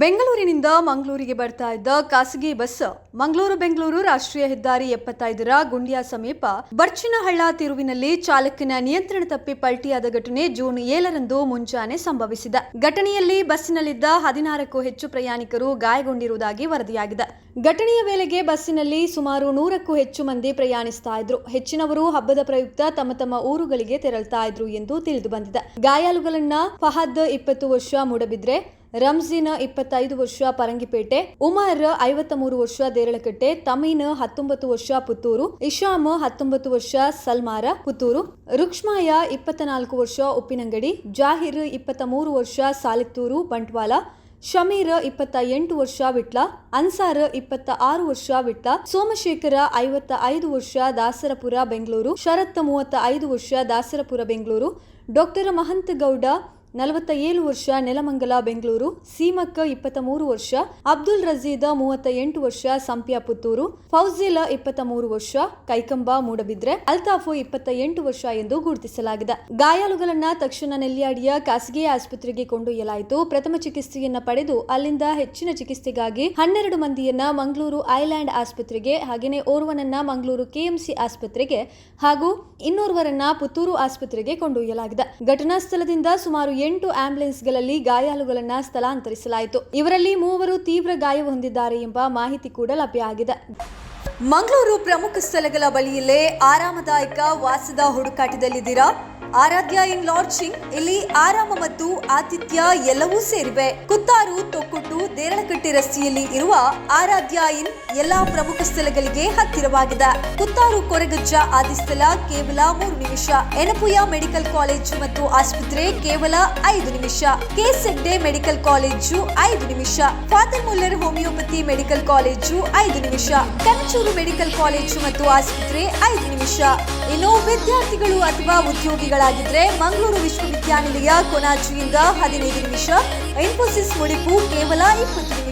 ಬೆಂಗಳೂರಿನಿಂದ ಮಂಗಳೂರಿಗೆ ಬರ್ತಾ ಇದ್ದ ಖಾಸಗಿ ಬಸ್ ಮಂಗಳೂರು ಬೆಂಗಳೂರು ರಾಷ್ಟ್ರೀಯ ಹೆದ್ದಾರಿ ಎಪ್ಪತ್ತೈದರ ಗುಂಡಿಯ ಸಮೀಪ ಬರ್ಚಿನಹಳ್ಳ ತಿರುವಿನಲ್ಲಿ ಚಾಲಕನ ನಿಯಂತ್ರಣ ತಪ್ಪಿ ಪಲ್ಟಿಯಾದ ಘಟನೆ ಜೂನ್ ಏಳರಂದು ಮುಂಜಾನೆ ಸಂಭವಿಸಿದೆ. ಘಟನೆಯಲ್ಲಿ ಬಸ್ಸಿನಲ್ಲಿದ್ದ ಹದಿನಾರಕ್ಕೂ ಹೆಚ್ಚು ಪ್ರಯಾಣಿಕರು ಗಾಯಗೊಂಡಿರುವುದಾಗಿ ವರದಿಯಾಗಿದೆ. ಘಟನೆಯ ವೇಳೆಗೆ ಬಸ್ಸಿನಲ್ಲಿ ಸುಮಾರು ನೂರಕ್ಕೂ ಹೆಚ್ಚು ಮಂದಿ ಪ್ರಯಾಣಿಸ್ತಾ ಇದ್ರು. ಹೆಚ್ಚಿನವರು ಹಬ್ಬದ ಪ್ರಯುಕ್ತ ತಮ್ಮ ತಮ್ಮ ಊರುಗಳಿಗೆ ತೆರಳ್ತಾ ಇದ್ರು ಎಂದು ತಿಳಿದು ಬಂದಿದೆ. ಗಾಯಾಳುಗಳನ್ನ ಫಹದ್ ಇಪ್ಪತ್ತು ವರ್ಷ ಮೂಡಬಿದ್ರೆ ರಂಜೀನ್ ಇಪ್ಪತ್ತೈದು ವರ್ಷ ಪರಂಗಿಪೇಟೆ ಉಮರ್ ಐವತ್ತ ಮೂರು ವರ್ಷ ದೇರಳಕಟ್ಟೆ, ತಮೀನ್ ಹತ್ತೊಂಬತ್ತು ವರ್ಷ ಪುತ್ತೂರು, ಇಶಾಮ್ ಹತ್ತೊಂಬತ್ತು ವರ್ಷ ಸಲ್ಮಾರ ಪುತ್ತೂರು, ರುಕ್ಷ್ಮಾಯ ಇಪ್ಪತ್ತ ನಾಲ್ಕು ವರ್ಷ ಉಪ್ಪಿನಂಗಡಿ, ಜಾಹಿರ್ ಇಪ್ಪತ್ತ ಮೂರು ವರ್ಷ ಸಾಲಿತ್ತೂರು, ಬಂಟ್ವಾಳ, ಶಮೀರ್ ಇಪ್ಪತ್ತ ಎಂಟು ವರ್ಷ ವಿಟ್ಲ, ಅನ್ಸಾರ್ ಇಪ್ಪತ್ತ ಆರು ವರ್ಷ ವಿಟ್ಲ, ಸೋಮಶೇಖರ ಐವತ್ತ ಐದು ವರ್ಷ ದಾಸರಪುರ ಬೆಂಗಳೂರು, ಶರತ್ ಮೂವತ್ತ ಐದು ವರ್ಷ ದಾಸರಪುರ ಬೆಂಗಳೂರು, ಡಾಕ್ಟರ್ ಮಹಂತ ಗೌಡ ನಲವತ್ತ ಏಳು ವರ್ಷ ನೆಲಮಂಗಲ, ಬೆಂಗಳೂರು. ಸೀಮಕ್ಕ ಇಪ್ಪತ್ತ ಮೂರು ವರ್ಷ, ಅಬ್ದುಲ್ ರಜೀದ ಮೂವತ್ತ ಎಂಟು ವರ್ಷ, ಸಂಪ್ಯ ಪುತ್ತೂರು. ಫೌಜಿಲ ಇಪ್ಪತ್ತ ಮೂರು ವರ್ಷ, ಕೈಕಂಬ ಮೂಡಬಿದ್ರೆ, ಅಲ್ತಾಫು ಇಪ್ಪತ್ತ ಎಂಟು ವರ್ಷ ಎಂದು ಗುರುತಿಸಲಾಗಿದೆ. ಗಾಯಾಳುಗಳನ್ನ ತಕ್ಷಣ ನೆಲ್ಯಾಡಿಯ ಖಾಸಗಿ ಆಸ್ಪತ್ರೆಗೆ ಕೊಂಡೊಯ್ಯಲಾಯಿತು. ಪ್ರಥಮ ಚಿಕಿತ್ಸೆಯನ್ನ ಪಡೆದು ಅಲ್ಲಿಂದ ಹೆಚ್ಚಿನ ಚಿಕಿತ್ಸೆಗಾಗಿ ಹನ್ನೆರಡು ಮಂದಿಯನ್ನ ಮಂಗಳೂರು ಐಲ್ಯಾಂಡ್ ಆಸ್ಪತ್ರೆಗೆ ಹಾಗೆಯೇ ಓರ್ವನನ್ನ ಮಂಗಳೂರು ಕೆಎಂಸಿ ಆಸ್ಪತ್ರೆಗೆ ಹಾಗೂ ಇನ್ನೋರ್ವರನ್ನ ಪುತ್ತೂರು ಆಸ್ಪತ್ರೆಗೆ ಕೊಂಡೊಯ್ಯಲಾಗಿದೆ. ಘಟನಾ ಸ್ಥಳದಿಂದ ಸುಮಾರು ಎಂಟು ಆಂಬ್ಯುಲೆನ್ಸ್ಗಳಲ್ಲಿ ಗಾಯಾಳುಗಳನ್ನ ಸ್ಥಳಾಂತರಿಸಲಾಯಿತು. ಇವರಲ್ಲಿ ಮೂವರು ತೀವ್ರ ಗಾಯ ಹೊಂದಿದ್ದಾರೆ ಎಂಬ ಮಾಹಿತಿ ಕೂಡ ಲಭ್ಯ ಆಗಿದೆ. ಮಂಗಳೂರು ಪ್ರಮುಖ ಸ್ಥಳಗಳ ಬಳಿಯಲ್ಲೇ ಆರಾಮದಾಯಕ ವಾಸದ ಹುಡುಕಾಟದಲ್ಲಿದ್ದೀರಾ? ಆರಾಧ್ಯ ಇನ್ ಲಾಡ್ಜಿಂಗ್, ಇಲ್ಲಿ ಆರಾಮ ಮತ್ತು ಆತಿಥ್ಯ ಎಲ್ಲವೂ ಸೇರಿವೆ. ಕುತ್ತಾರು ದೇರಳಕಟ್ಟೆ ರಸ್ತೆಯಲ್ಲಿ ಇರುವ ಆರಾಧ್ಯ ಇನ್ ಎಲ್ಲಾ ಪ್ರಮುಖ ಸ್ಥಳಗಳಿಗೆ ಹತ್ತಿರವಾಗಿದೆ. ಕುತ್ತಾರು ಕೊರಗಜ್ಜ ಆದಿಸ್ಥಳ ಕೇವಲ ಮೂರು ನಿಮಿಷ. ಎನಪುಯ ಮೆಡಿಕಲ್ ಕಾಲೇಜು ಮತ್ತು ಆಸ್ಪತ್ರೆ ಕೇವಲ ಐದು ನಿಮಿಷ. ಕೆಸೆಡ್ಡೆ ಮೆಡಿಕಲ್ ಕಾಲೇಜು ಐದು ನಿಮಿಷ. Father Muller homeopathy medical college ಐದು ನಿಮಿಷ. ಕನಚೂರು ಮೆಡಿಕಲ್ ಕಾಲೇಜು ಮತ್ತು ಆಸ್ಪತ್ರೆ ಐದು ನಿಮಿಷ. ಇನ್ನು ವಿದ್ಯಾರ್ಥಿಗಳು ಅಥವಾ ಉದ್ಯೋಗಿಗಳಾಗಿದ್ರೆ ಮಂಗಳೂರು ವಿಶ್ವವಿದ್ಯಾನಿಲಯ ಕೊನಾಜಿಯಿಂದ ಹದಿನೈದು ನಿಮಿಷ. ಇನ್ಫೋಸಿಸ್ ಮುಡಿಪು ಕೇವಲ ಇಪ್ಪತ್ತು ನಿಮಿಷ.